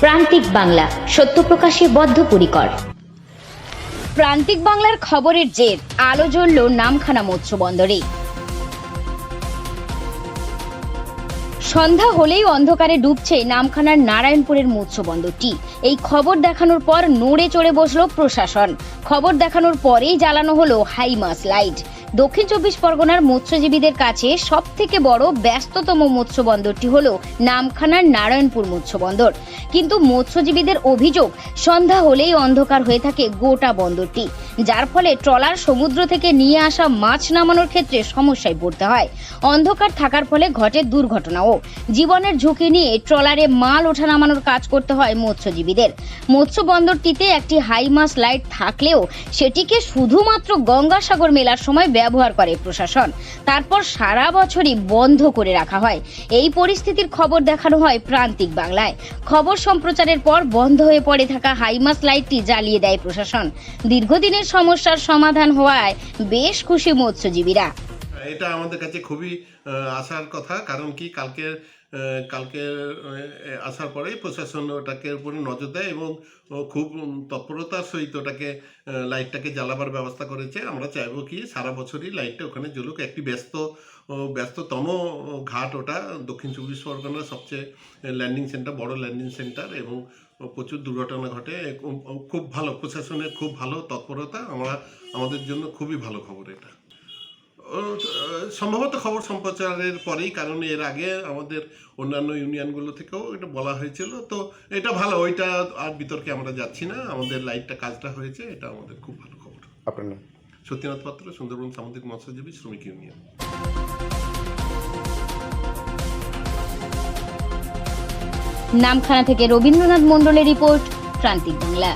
প্রান্তিক বাংলা, সত্য প্রকাশে বদ্ধপরিকর। প্রান্তিক বাংলার খবরের জের, আলো জ্বলল নামখানা মৎস্য বন্দরে। সন্ধ্যা হলেই অন্ধকারে ডুবছে নামখানার নারায়ণপুরের মৎস্য বন্দরটি। এই খবর দেখানোর পর নড়ে চড়ে বসল প্রশাসন। খবর দেখানোর পরেই জ্বালানো হলো হাইমাস লাইট। দক্ষিণ চব্বিশ পরগনার মৎস্যজীবীদের কাছে সব থেকে বড় ব্যস্ততম মৎস্য বন্দরটি হলো নামখানার নারায়ণপুর মৎস্য বন্দর কিন্তু মৎস্যজীবীদের অভিযোগ, সন্ধ্যা হলেই অন্ধকার হয়ে থাকে গোটা বন্দরটি, যার ফলে ট্রলার সমুদ্র থেকে নিয়ে আসা মাছ নামানোর ক্ষেত্রে সমস্যায় পড়তে হয়। অন্ধকার থাকার ফলে ঘটে দুর্ঘটনাও। জীবনের ঝুঁকি নিয়ে ট্রলারে মাল ওঠা নামানোর কাজ করতে হয় মৎস্যজীবীদের। মৎস্য বন্দরটিতে একটি হাইমাস লাইট থাকলেও সেটিকে শুধুমাত্র গঙ্গাসাগর মেলার সময় ব্যবহার করে প্রশাসন। তারপর সারা বছরই বন্ধ করে রাখা হয়। এই পরিস্থিতির খবর দেখানো হয় প্রান্তিক বাংলায়। খবর সম্প্রচারের পর বন্ধ হয়ে পড়ে থাকা হাইমাস লাইটটি জ্বালিয়ে দেয় প্রশাসন। দীর্ঘদিনের সমস্যার সমাধান হওয়ায় বেশ খুশি মৎস্যজীবীরা। এটা আমাদের কাছে খুবই আসার কথা। কারণ কি কালকে কালকে আসার পরেই প্রশাসন ওটাকে উপরে নজর দেয় এবং খুব তৎপরতার সহিত ওটাকে লাইটটাকে জ্বালাবার ব্যবস্থা করেছে। আমরা চাইব কি, সারা বছরই লাইটটা ওখানে জ্বলুক। একটি ব্যস্ত ব্যস্ততম ঘাট ওটা। দক্ষিণ চব্বিশ পরগনার সবচেয়ে ল্যান্ডিং সেন্টার বড় ল্যান্ডিং সেন্টার এবং প্রচুর দুর্ঘটনা ঘটে। খুব- ভালো, প্রশাসনের খুব ভালো তৎপরতা। আমরা, আমাদের জন্য খুবই ভালো খবর এটা। সম্ভবত খবর সম্প্রচারের পরেই কারণ এর আগে আমাদের অন্যান্য ইউনিয়নগুলো থেকেও এটা বলা হয়েছিল। তো এটা ভালো ওইটা আর বিতর্কে আমরা যাচ্ছি না। আমাদের লাইটটা কাজটা হয়েছে এটা আমাদের খুব ভালো খবর। আপনার নাম? সত্যিনাথ পাত্র সুন্দরবন সামুদ্রিক মৎস্যজীবী শ্রমিক ইউনিয়ন। নামখানা থেকে রবীন্দ্রনাথ মণ্ডলের রিপোর্ট প্রান্তিক বাংলা।